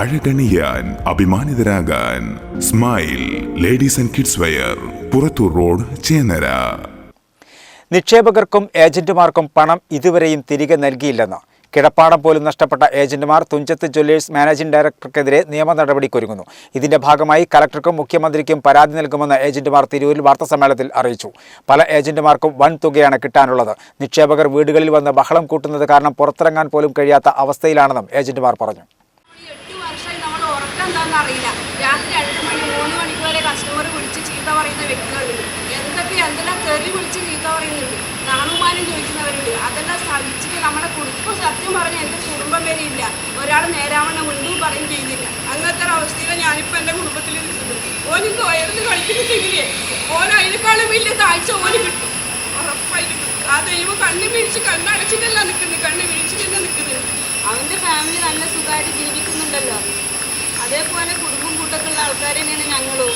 അഴകണിയാൻ അഭിമാനിതരാകാൻ smile ladies and kids wear Purathur road Chennara. നിക്ഷേപകർക്കും ഏജന്റുമാർക്കും പണം ഇതുവരെയും തിരികെ നൽകിയില്ലെന്ന്. കിടപ്പാടം പോലും നഷ്ടപ്പെട്ട ഏജന്റുമാർ തുഞ്ചത്ത് ജ്വല്ലേഴ്സ് മാനേജിംഗ് ഡയറക്ടർക്കെതിരെ നിയമ നടപടിക്കൊരുങ്ങുന്നു. ഇതിന്റെ ഭാഗമായി കലക്ടർക്കും മുഖ്യമന്ത്രിക്കും പരാതി നൽകുമെന്ന് ഏജന്റുമാർ തിരൂരിൽ വാർത്താസമ്മേളനത്തിൽ അറിയിച്ചു. പല ഏജന്റുമാർക്കും വൻ തുകയാണ് കിട്ടാനുള്ളത്. നിക്ഷേപകർ വീടുകളിൽ വന്ന് ബഹളം കൂട്ടുന്നത് കാരണം പുറത്തിറങ്ങാൻ പോലും കഴിയാത്ത അവസ്ഥയിലാണെന്നും ഏജന്റുമാർ പറഞ്ഞു. എന്താണെന്ന് അറിയില്ല. രാത്രി രണ്ട് മണി മൂന്ന് മണിക്ക് വരെ കസ്റ്റമർ വിളിച്ച് ചീത്ത പറയുന്ന വ്യക്തികളുണ്ട്. എന്തൊക്കെ എന്തെല്ലാം തെറി വിളിച്ച് ചീത്ത പറയുന്നുണ്ട്. കാണുമാനം ചോദിക്കുന്നവരുണ്ട്. അതെല്ലാം സഹിച്ചിട്ട് നമ്മുടെ കുടുംബ സത്യം പറഞ്ഞ എന്റെ കുടുംബം വരെ ഇല്ല. ഒരാൾ നേരാവണ്ണം ഒന്നും പറയും ചെയ്യുന്നില്ല. അങ്ങനത്തെ ഒരു അവസ്ഥയിലാണ് ഞാനിപ്പോൾ എന്റെ കുടുംബത്തിൽ നിൽക്കുന്നത് ഓനിക്ക് വയറിന് കളിക്കുന്നില്ലേ ഓൻ അതിനേക്കാളും വലിയ താഴ്ച ഓന് കിട്ടും. ഉറപ്പായിട്ട് ആ ദൈവം കണ്ണ് വീഴ്ച കണ്ണടച്ചിട്ടല്ല നിൽക്കുന്നത്. കണ്ണ് വീഴ്ചിട്ടല്ല നിൽക്കുന്നത്. അവന്റെ ഫാമിലി നല്ല സുഖമായിട്ട് ജീവിക്കുന്നുണ്ടല്ലോ. അതേപോലെ കുടുംബം കൂട്ടത്തുള്ള ആൾക്കാർ തന്നെയാണ് ഞങ്ങളും.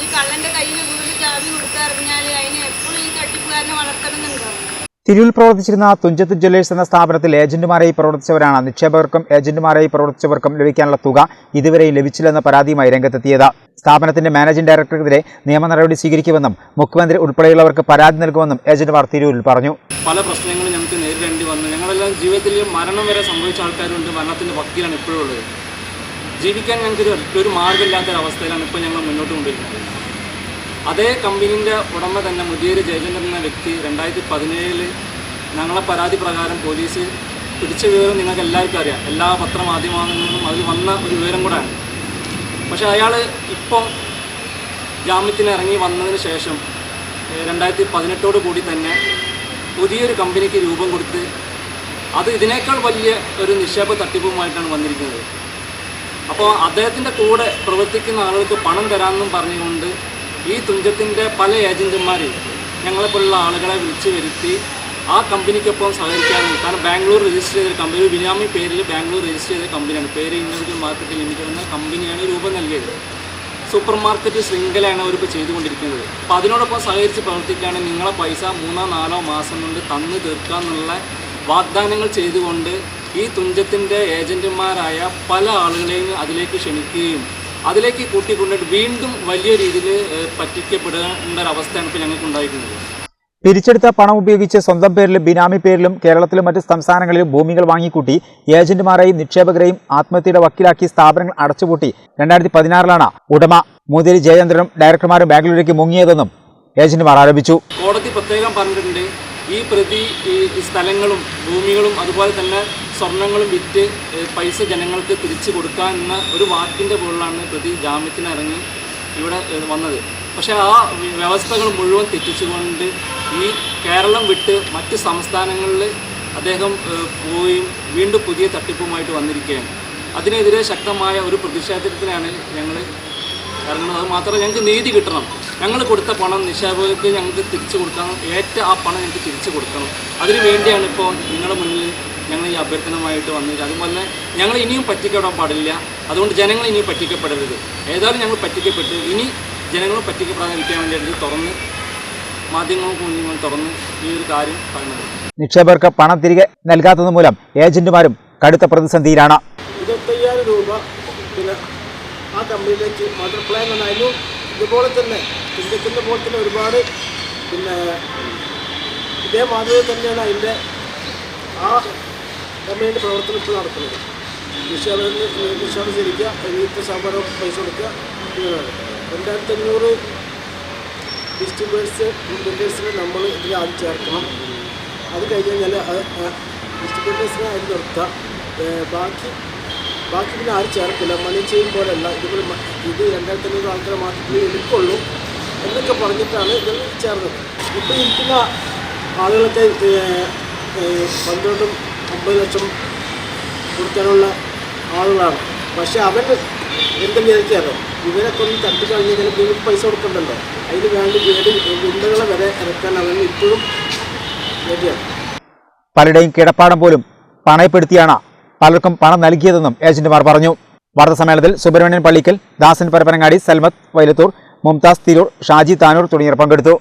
ഈ കള്ളന്റെ കയ്യിൽ വീട് ചാവി കൊടുക്കാറിഞ്ഞാൽ അതിന് എപ്പോഴും ഈ തട്ടിപ്പുകാരനെ വളർത്തണമെന്നുണ്ടോ? തിരൂരിൽ പ്രവർത്തിച്ചിരുന്ന തുഞ്ചത്ത് ജ്വല്ലേഴ്സ് എന്ന സ്ഥാപനത്തിൽ ഏജന്റുമാരായി പ്രവർത്തിച്ചവരാണ് നിക്ഷേപകർക്കും ഏജന്റുമാരായി പ്രവർത്തിച്ചവർക്കും ലഭിക്കാനുള്ള തുക ഇതുവരെയും ലഭിച്ചില്ലെന്ന പരാതിയുമായി രംഗത്തെത്തിയത്. സ്ഥാപനത്തിന്റെ മാനേജിംഗ് ഡയറക്ടർക്കെതിരെ നിയമ നടപടി സ്വീകരിക്കുമെന്നും മുഖ്യമന്ത്രി ഉൾപ്പെടെയുള്ളവർക്ക് പരാതി നൽകുമെന്നും ഏജന്റുമാർ തിരൂരിൽ പറഞ്ഞു. പല പ്രശ്നങ്ങളും ഞങ്ങൾക്ക് നേരിടേണ്ടി വന്നു. ഞങ്ങളെല്ലാം ജീവിതത്തിൽ മരണം വരെ സംഭവിച്ച ആൾക്കാരുണ്ട്. മരണത്തിന്റെ ഭക്തിയാണ് ഇപ്പോഴും ഉള്ളത്. ജീവിക്കാൻ ഞങ്ങൾക്ക് ഒരു മാർഗമില്ലാത്തൊരവസ്ഥയിലാണ് ഇപ്പോൾ ഞങ്ങൾ മുന്നോട്ട് കൊണ്ടിരിക്കുന്നത്. അതേ കമ്പനീന്റെ ഉടമ തന്നെ മുതിയൊരു ജയചന്ദ്രൻ എന്ന വ്യക്തി രണ്ടായിരത്തി പതിനേഴിൽ ഞങ്ങളെ പരാതി പ്രകാരം പോലീസ് പിടിച്ച വിവരം നിങ്ങൾക്ക് എല്ലാവർക്കും അറിയാം. എല്ലാ പത്രമാധ്യമങ്ങളിലും അതിൽ വന്ന ഒരു വിവരം കൂടെയാണ് പക്ഷേ അയാൾ ഇപ്പം ജാമ്യത്തിന് ഇറങ്ങി വന്നതിന് ശേഷം രണ്ടായിരത്തി പതിനെട്ടോട് കൂടി തന്നെ പുതിയൊരു കമ്പനിക്ക് രൂപം കൊടുത്ത് അത് ഇതിനേക്കാൾ വലിയ ഒരു നിക്ഷേപ തട്ടിപ്പുമായിട്ടാണ് വന്നിരിക്കുന്നത്. അപ്പോൾ അദ്ദേഹത്തിന്റെ കൂടെ പ്രവർത്തിക്കുന്ന ആളുകൾക്ക് പണം തരാമെന്നും പറഞ്ഞുകൊണ്ട് ഈ തുഞ്ചത്തിന്റെ പല ഏജന്റുമാർ ഞങ്ങളെപ്പോലുള്ള ആളുകളെ വിളിച്ചു വരുത്തി ആ കമ്പനിക്കൊപ്പം സഹകരിക്കാനും കാരണം ബാംഗ്ലൂർ രജിസ്റ്റർ ചെയ്ത കമ്പനി ബിനാമി പേരിൽ ബാംഗ്ലൂർ രജിസ്റ്റർ ചെയ്ത കമ്പനിയാണ് പേര് ഇൻഡിവിജ്വൽ മാർക്കറ്റ് ലിമിറ്റഡ് എന്ന കമ്പനിയാണ് രൂപം നൽകിയത്. സൂപ്പർ മാർക്കറ്റ് ശൃംഖലയാണ് അവരിപ്പോൾ ചെയ്തുകൊണ്ടിരിക്കുന്നത്. അപ്പോൾ അതിനോടൊപ്പം സഹകരിച്ച് പ്രവർത്തിക്കുകയാണ് നിങ്ങളെ പൈസ മൂന്നോ നാലോ മാസം കൊണ്ട് തന്നു തീർക്കാമെന്നുള്ള വാഗ്ദാനങ്ങൾ ചെയ്തുകൊണ്ട് ഈ തുഞ്ചത്തിന്റെ ഏജന്റുമാരായ പല ആളുകളെയും അതിലേക്ക് ക്ഷണിക്കുകയും അതിലേക്ക് കൂട്ടിക്കൊണ്ടിട്ട് വീണ്ടും വലിയ രീതിയിൽ പറ്റിക്കപ്പെടേണ്ട ഒരു അവസ്ഥയാണ് ഇപ്പോൾ ഞങ്ങൾക്ക് ഉണ്ടായിരിക്കുന്നത് പിരിച്ചെടുത്ത പണം ഉപയോഗിച്ച് സ്വന്തം പേരിലും ബിനാമി പേരിലും കേരളത്തിലും മറ്റ് സംസ്ഥാനങ്ങളിലും ഭൂമികൾ വാങ്ങിക്കൂട്ടി ഏജന്റുമാരെയും നിക്ഷേപകരെയും ആത്മഹത്യയുടെ വക്കീലാക്കി സ്ഥാപനങ്ങൾ അടച്ചുപൂട്ടി രണ്ടായിരത്തി പതിനാറിലാണ് ഉടമ മുതിരി ജയചന്ദ്രനും ഡയറക്ടർമാരും ബാംഗ്ലൂരിലേക്ക് മുങ്ങിയതെന്നും ഏജന്റുമാർ ആരോപിച്ചു. കോടതി പ്രത്യേകം പറഞ്ഞിട്ടുണ്ട് ഈ പ്രതി ഈ സ്ഥലങ്ങളും ഭൂമികളും അതുപോലെ തന്നെ സ്വർണങ്ങളും വിറ്റ് പൈസ ജനങ്ങൾക്ക് തിരിച്ചു കൊടുക്കുക എന്ന ഒരു വാക്കിന്റെ മുകളിലാണ് പ്രതി ജാമ്യത്തിന് ഇറങ്ങി ഇവിടെ വന്നത്. പക്ഷേ ആ വ്യവസ്ഥകൾ മുഴുവൻ തെറ്റിച്ചുകൊണ്ട് ഈ കേരളം വിട്ട് മറ്റ് സംസ്ഥാനങ്ങളിൽ അദ്ദേഹം പോവുകയും വീണ്ടും പുതിയ തട്ടിപ്പുമായിട്ട് വന്നിരിക്കുകയാണ്. അതിനെതിരെ ശക്തമായ ഒരു പ്രതിഷേധത്തിനാണ് ഞങ്ങൾ ഇറങ്ങുന്നത്. മാത്രമല്ല ഞങ്ങൾക്ക് നീതി കിട്ടണം. ഞങ്ങൾ കൊടുത്ത പണം നിക്ഷേപകർക്ക് ഞങ്ങൾക്ക് തിരിച്ചു കൊടുക്കണം. ഏറ്റ ആ പണം ഞങ്ങൾക്ക് തിരിച്ചു കൊടുക്കണം. അതിനു വേണ്ടിയാണ് ഇപ്പോൾ നിങ്ങളുടെ മുന്നിൽ ഞങ്ങൾ ഈ അഭ്യർത്ഥനമായിട്ട് വന്നത്. അതുപോലെ ഞങ്ങൾ ഇനിയും പറ്റിക്കപ്പെടാൻ പാടില്ല. അതുകൊണ്ട് ജനങ്ങൾ ഇനിയും പറ്റിക്കപ്പെടരുത്. ഏതായാലും ഞങ്ങൾ പറ്റിക്കപ്പെട്ടു. ഇനി ജനങ്ങൾ പറ്റിക്കപ്പെടാതിരിക്കാൻ വേണ്ടിയിട്ട് തുറന്ന് മാധ്യമങ്ങൾക്ക് മുന്നിൽ തുറന്ന് ഈ ഒരു കാര്യം പറയുന്നത്. നിക്ഷേപകർക്ക് പണം തിരികെ നൽകാത്തത് മൂലം ഏജന്റുമാരും കടുത്ത പ്രതിസന്ധിയിലാണ്. ഇരുപത്തയ്യായിരം രൂപ പിന്നെ ആ കമ്പനിയിലേക്ക് മദർ പ്ലാൻ വന്നായിരുന്നു ഇതുപോലെ തന്നെ ഇന്ത്യത്തിന്റെ പോലെ തന്നെ ഒരുപാട് പിന്നെ ഇതേ മാതൃക തന്നെയാണ് അതിന്റെ ആ കമ്പനിയുടെ പ്രവർത്തനം ഇപ്പോൾ നടക്കുന്നത് നിക്ഷേപകന് നിക്ഷേപം ചെയ്യിക്കുക വീട്ടിൽ സാമ്പാറോ പൈസ കൊടുക്കുക ഇങ്ങനെയാണ്. രണ്ടായിരത്തി അഞ്ഞൂറ് ഡിസ്ട്രിബ്യൂട്ടേഴ്സ് ഡിസ്ട്രിബ്യൂട്ടേഴ്സിനെ നമ്മൾ ഇതിൽ ആദ്യം ചേർക്കണം. അത് കഴിഞ്ഞ് കഴിഞ്ഞാൽ അത് ഡിസ്ട്രിബ്യൂട്ടേഴ്സിനെ അതിൽ നിർത്താം. ബാക്കി ബാക്കി പിന്നെ ആരും ചേർക്കില്ല. മണി ചെയിൻ പോലെയല്ല. ഇതുപോലെ മ- ഇത് രണ്ടായിരത്തി അഞ്ഞൂറ് ആൾക്കാരെ മാത്രമേ എടുക്കുള്ളൂ. എന്നൊക്കെ പറഞ്ഞിട്ടാണ് ഇതിൽ ചേർന്നത്. ഇപ്പോൾ ഇരിക്കുന്ന ആളുകളൊക്കെ പന്ത്രണ്ടും അമ്പത് ലക്ഷം കൊടുക്കാനുള്ള ആളുകളാണ്. പക്ഷേ അവൻ എന്ത് വിചാരിക്കാറോ ഇവരൊക്കെ ഒന്ന് തട്ടിക്കളഞ്ഞ് കഴിഞ്ഞാൽ ഇവർക്ക് പൈസ കൊടുക്കണ്ടല്ലോ. അതിന് വേണ്ടി വീട് ഗുണ്ടകളെ വരെ ഇറക്കാൻ അവൻ ഇപ്പോഴും റെഡിയാണ് പലരുടെയും കിടപ്പാടം പോലും പണയപ്പെടുത്തിയാണ് പലർക്കും പണം നൽകിയതെന്നും ഏജന്റുമാർ പറഞ്ഞു. വാർത്താസമ്മേളനത്തിൽ സുബ്രഹ്മണ്യൻ പള്ളിക്കൽ ദാസൻ പരപ്പനങ്ങാടി സൽമത് വൈലത്തൂർ മുംതാസ് തിരൂർ ഷാജി താനൂർ തുടങ്ങിയവർ പങ്കെടുത്തു.